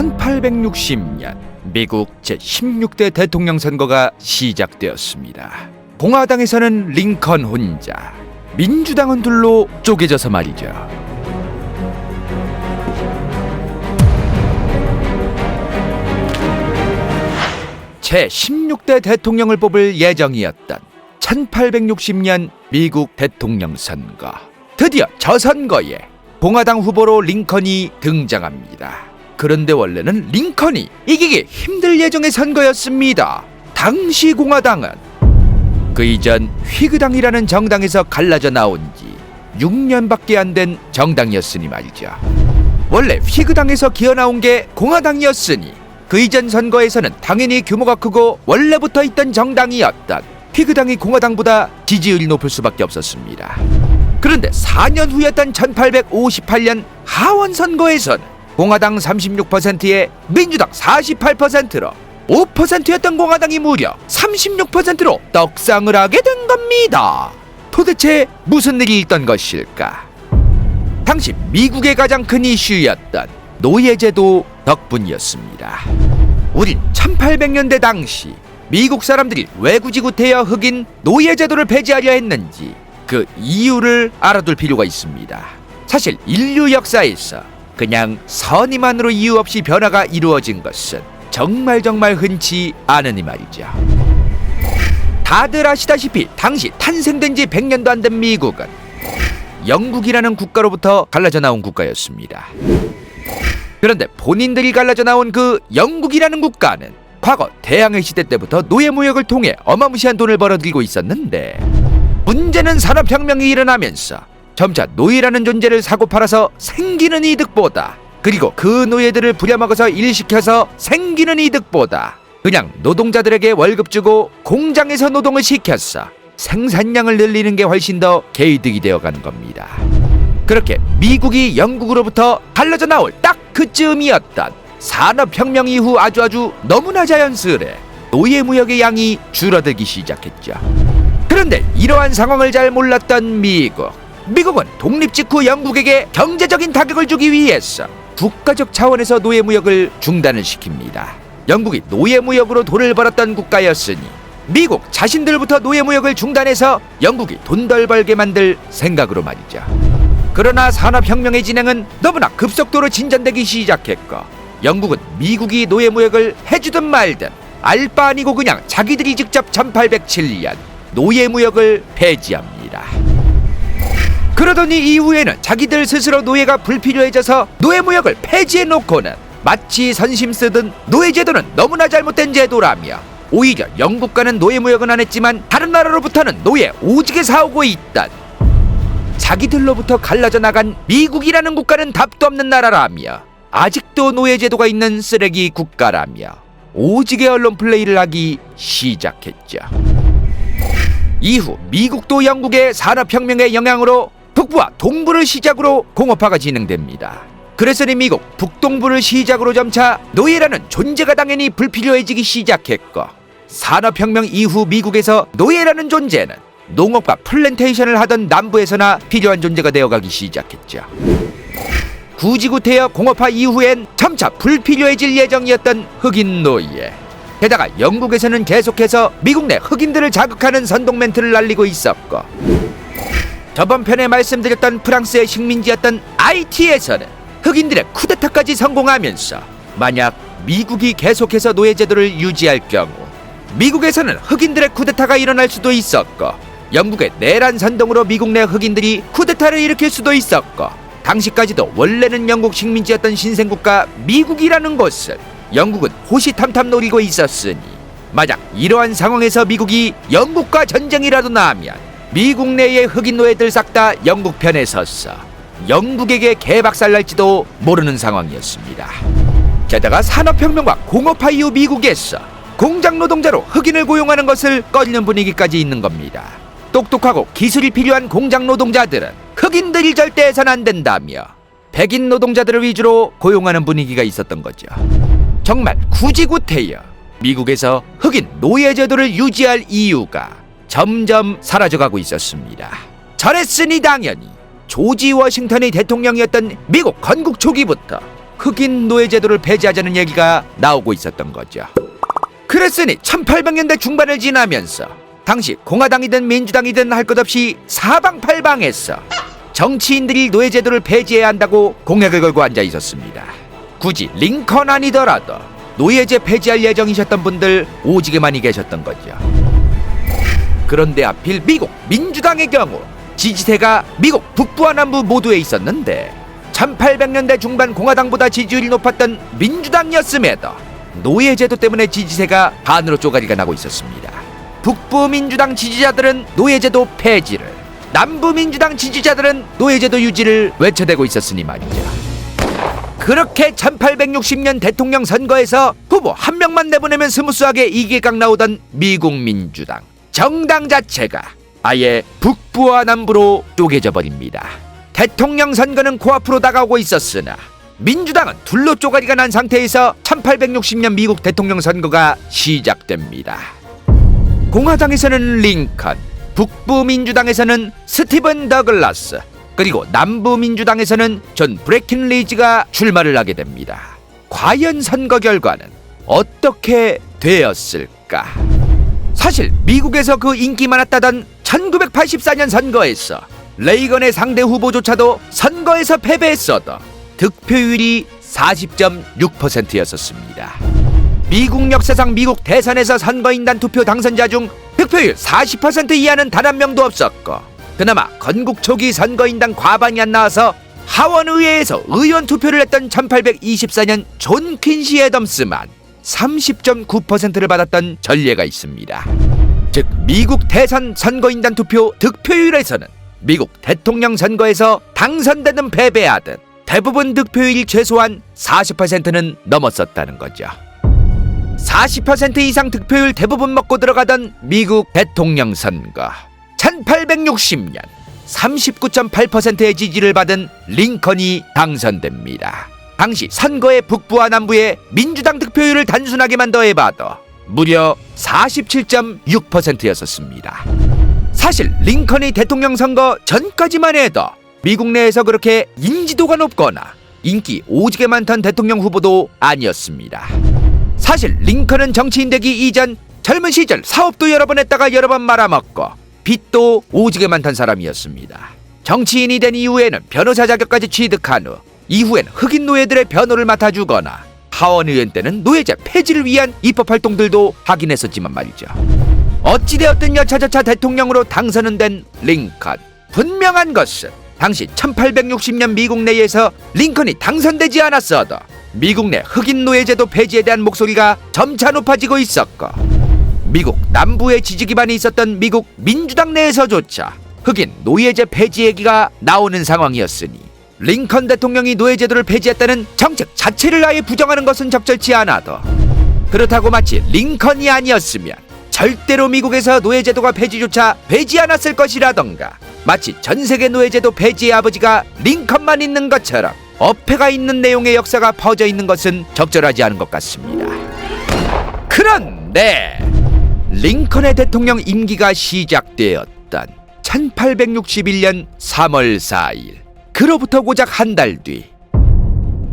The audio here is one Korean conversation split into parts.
1860년 미국 제16대 대통령 선거가 시작되었습니다. 공화당에서는 링컨 혼자, 민주당은 둘로 쪼개져서 말이죠. 제16대 대통령을 뽑을 예정이었던 1860년 미국 대통령 선거. 드디어 저 선거에 공화당 후보로 링컨이 등장합니다. 그런데 원래는 링컨이 이기기 힘들 예정의 선거였습니다. 당시 공화당은 그 이전 휘그당이라는 정당에서 갈라져 나온 지 6년밖에 안 된 정당이었으니 말이죠. 원래 휘그당에서 기어나온 게 공화당이었으니 그 이전 선거에서는 당연히 규모가 크고 원래부터 있던 정당이었던 휘그당이 공화당보다 지지율이 높을 수밖에 없었습니다. 그런데 4년 후였던 1858년 하원 선거에서는 공화당 36%에 민주당 48%로 5%였던 공화당이 무려 36%로 떡상을 하게 된 겁니다. 도대체 무슨 일이 있던 것일까? 당시 미국의 가장 큰 이슈였던 노예제도 덕분이었습니다. 우린 1800년대 당시 미국 사람들이 왜 굳이 구태여 흑인 노예제도를 폐지하려 했는지 그 이유를 알아둘 필요가 있습니다. 사실 인류 역사에서 그냥 선의만으로 이유 없이 변화가 이루어진 것은 정말 정말 흔치 않으니 말이죠. 다들 아시다시피 당시 탄생된 지 100년도 안 된 미국은 영국이라는 국가로부터 갈라져 나온 국가였습니다. 그런데 본인들이 갈라져 나온 그 영국이라는 국가는 과거 대항해 시대 때부터 노예 무역을 통해 어마무시한 돈을 벌어들이고 있었는데 문제는 산업혁명이 일어나면서 점차 노예라는 존재를 사고 팔아서 생기는 이득보다 그리고 그 노예들을 부려먹어서 일시켜서 생기는 이득보다 그냥 노동자들에게 월급 주고 공장에서 노동을 시켰어 생산량을 늘리는 게 훨씬 더 개이득이 되어가는 겁니다. 그렇게 미국이 영국으로부터 갈라져 나올 딱 그쯤이었던 산업혁명 이후 아주 아주 너무나 자연스레 노예 무역의 양이 줄어들기 시작했죠. 그런데 이러한 상황을 잘 몰랐던 미국. 미국은 독립 직후 영국에게 경제적인 타격을 주기 위해서 국가적 차원에서 노예 무역을 중단을 시킵니다. 영국이 노예 무역으로 돈을 벌었던 국가였으니 미국 자신들부터 노예 무역을 중단해서 영국이 돈 덜 벌게 만들 생각으로 말이죠. 그러나 산업혁명의 진행은 너무나 급속도로 진전되기 시작했고 영국은 미국이 노예 무역을 해주든 말든 알바 아니고 그냥 자기들이 직접 1807년 노예 무역을 폐지합니다. 그러더니 이후에는 자기들 스스로 노예가 불필요해져서 노예 무역을 폐지해 놓고는 마치 선심 쓰듯 노예 제도는 너무나 잘못된 제도라며 오히려 영국과는 노예 무역은 안 했지만 다른 나라로부터는 노예 오지게 사오고 있단 자기들로부터 갈라져 나간 미국이라는 국가는 답도 없는 나라라며 아직도 노예 제도가 있는 쓰레기 국가라며 오지게 언론 플레이를 하기 시작했죠. 이후 미국도 영국의 산업혁명의 영향으로 북부와 동부를 시작으로 공업화가 진행됩니다. 그래서니 미국 북동부를 시작으로 점차 노예라는 존재가 당연히 불필요해지기 시작했고 산업혁명 이후 미국에서 노예라는 존재는 농업과 플랜테이션을 하던 남부에서나 필요한 존재가 되어가기 시작했죠. 구지구 태여 공업화 이후엔 점차 불필요해질 예정이었던 흑인 노예. 게다가 영국에서는 계속해서 미국 내 흑인들을 자극하는 선동 멘트를 날리고 있었고 저번 편에 말씀드렸던 프랑스의 식민지였던 IT에서는 흑인들의 쿠데타까지 성공하면서 만약 미국이 계속해서 노예 제도를 유지할 경우 미국에서는 흑인들의 쿠데타가 일어날 수도 있었고 영국의 내란 선동으로 미국 내 흑인들이 쿠데타를 일으킬 수도 있었고 당시까지도 원래는 영국 식민지였던 신생국가 미국이라는 곳을 영국은 호시탐탐 노리고 있었으니 만약 이러한 상황에서 미국이 영국과 전쟁이라도 나면 미국 내의 흑인 노예들 싹 다 영국 편에 섰어 영국에게 개박살 날지도 모르는 상황이었습니다. 게다가 산업혁명과 공업화 이후 미국에서 공장 노동자로 흑인을 고용하는 것을 꺼리는 분위기까지 있는 겁니다. 똑똑하고 기술이 필요한 공장 노동자들은 흑인들이 절대 해선 안 된다며 백인 노동자들을 위주로 고용하는 분위기가 있었던 거죠. 정말 굳이 구태여 미국에서 흑인 노예 제도를 유지할 이유가 점점 사라져가고 있었습니다. 잘했으니 당연히 조지 워싱턴이 대통령이었던 미국 건국 초기부터 흑인 노예 제도를 폐지하자는 얘기가 나오고 있었던 거죠. 그랬으니 1800년대 중반을 지나면서 당시 공화당이든 민주당이든 할 것 없이 사방팔방에서 정치인들이 노예 제도를 폐지해야 한다고 공약을 걸고 앉아 있었습니다. 굳이 링컨 아니더라도 노예제 폐지할 예정이셨던 분들 오지게 많이 계셨던 거죠. 그런데 하필 미국 민주당의 경우 지지세가 미국 북부와 남부 모두에 있었는데 1800년대 중반 공화당보다 지지율이 높았던 민주당이었음에도 노예제도 때문에 지지세가 반으로 쪼가리가 나고 있었습니다. 북부 민주당 지지자들은 노예제도 폐지를, 남부 민주당 지지자들은 노예제도 유지를 외쳐대고 있었으니 말이죠. 그렇게 1860년 대통령 선거에서 후보 한 명만 내보내면 스무스하게 이길각 나오던 미국 민주당 정당 자체가 아예 북부와 남부로 쪼개져 버립니다. 대통령 선거는 코앞으로 다가오고 있었으나 민주당은 둘로 쪼가리가 난 상태에서 1860년 미국 대통령 선거가 시작됩니다. 공화당에서는 링컨, 북부 민주당에서는 스티븐 더글라스, 그리고 남부 민주당에서는 존 브레킨리지가 출마를 하게 됩니다. 과연 선거 결과는 어떻게 되었을까? 사실 미국에서 그 인기 많았다던 1984년 선거에서 레이건의 상대 후보조차도 선거에서 패배했어도 득표율이 40.6%였었습니다. 미국 역사상 미국 대선에서 선거인단 투표 당선자 중 득표율 40% 이하는 단 한 명도 없었고 그나마 건국 초기 선거인단 과반이 안 나와서 하원 의회에서 의원 투표를 했던 1824년 존 퀸시 애덤스만 30.9%를 받았던 전례가 있습니다. 즉 미국 대선 선거인단 투표 득표율에서는 미국 대통령 선거에서 당선되든 패배하든 대부분 득표율이 최소한 40%는 넘었었다는 거죠. 40% 이상 득표율 대부분 먹고 들어가던 미국 대통령 선거. 1860년 39.8%의 지지를 받은 링컨이 당선됩니다. 당시 선거의 북부와 남부의 민주당 득표율을 단순하게만 더해봐도 무려 47.6%였었습니다. 사실 링컨이 대통령 선거 전까지만 해도 미국 내에서 그렇게 인지도가 높거나 인기 오지게 많던 대통령 후보도 아니었습니다. 사실 링컨은 정치인 되기 이전 젊은 시절 사업도 여러 번 했다가 여러 번 말아먹고 빚도 오지게 많던 사람이었습니다. 정치인이 된 이후에는 변호사 자격까지 취득한 후 이후엔 흑인 노예들의 변호를 맡아주거나 하원 의원 때는 노예제 폐지를 위한 입법 활동들도 하긴 했었지만 말이죠. 어찌되었든 여차저차 대통령으로 당선은 된 링컨. 분명한 것은 당시 1860년 미국 내에서 링컨이 당선되지 않았어도 미국 내 흑인 노예제도 폐지에 대한 목소리가 점차 높아지고 있었고 미국 남부의 지지 기반이 있었던 미국 민주당 내에서조차 흑인 노예제 폐지 얘기가 나오는 상황이었으니 링컨 대통령이 노예제도를 폐지했다는 정책 자체를 아예 부정하는 것은 적절치 않아도 그렇다고 마치 링컨이 아니었으면 절대로 미국에서 노예제도가 폐지조차 되지 않았을 것이라던가 마치 전 세계 노예제도 폐지의 아버지가 링컨만 있는 것처럼 어폐가 있는 내용의 역사가 퍼져 있는 것은 적절하지 않은 것 같습니다. 그런데 링컨의 대통령 임기가 시작되었던 1861년 3월 4일 그로부터 고작 한 달 뒤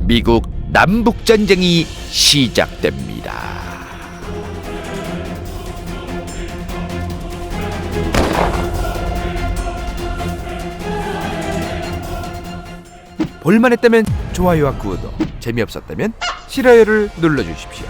미국 남북 전쟁이 시작됩니다. 볼만했다면 좋아요와 구독, 재미없었다면 싫어요를 눌러 주십시오.